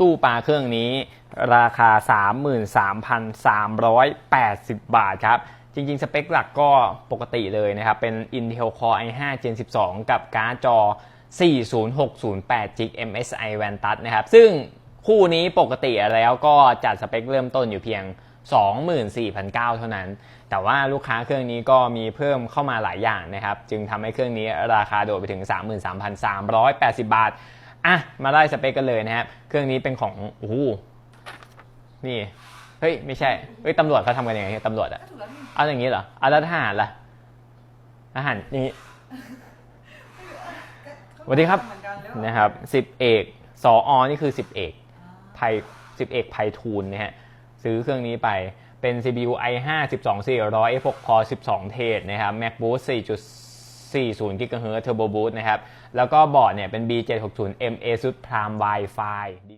ตู้ปลาเครื่องนี้ ราคา 33,380 บาทครับ จริงๆ สเปคหลักก็ปกติเลยนะครับ เป็น Intel Core i5 Gen 12 กับการ์ดจอ 40608 g MSI Vantage นะครับ ซึ่งคู่นี้ปกติแล้วก็จัดสเปคเริ่มต้นอยู่เพียง 24,900 เท่านั้น แต่ว่าลูกค้าเครื่องนี้ก็มีเพิ่มเข้ามาหลายอย่างนะครับ จึงทำให้เครื่องนี้ราคาโดดไปถึง 33,380 บาท อะ มาไล่สเปคกันเลยนะครับ เครื่องนี้เป็นของโอ้โหนี่ เฮ้ย ไม่ใช่ เฮ้ยตำรวจเขาทำกันยังไงตำรวจอะเอาอย่างนี้เหรอเอาแล้วทหารล่ะทหารอย่างนี้สวัสดีครับนะครับสิบเอกสออนี่คือสิบเอกไพสิบเอกไพทูลนะฮะซื้อเครื่องนี้ไปเป็น CPU i5 12 400 F6 Core 12 เทรดนะครับ MacBook 4.0 40 GHz Turbo Boost นะครับ แล้วก็บอร์ดเนี่ยเป็น B760M ASUS Prime Wi-Fi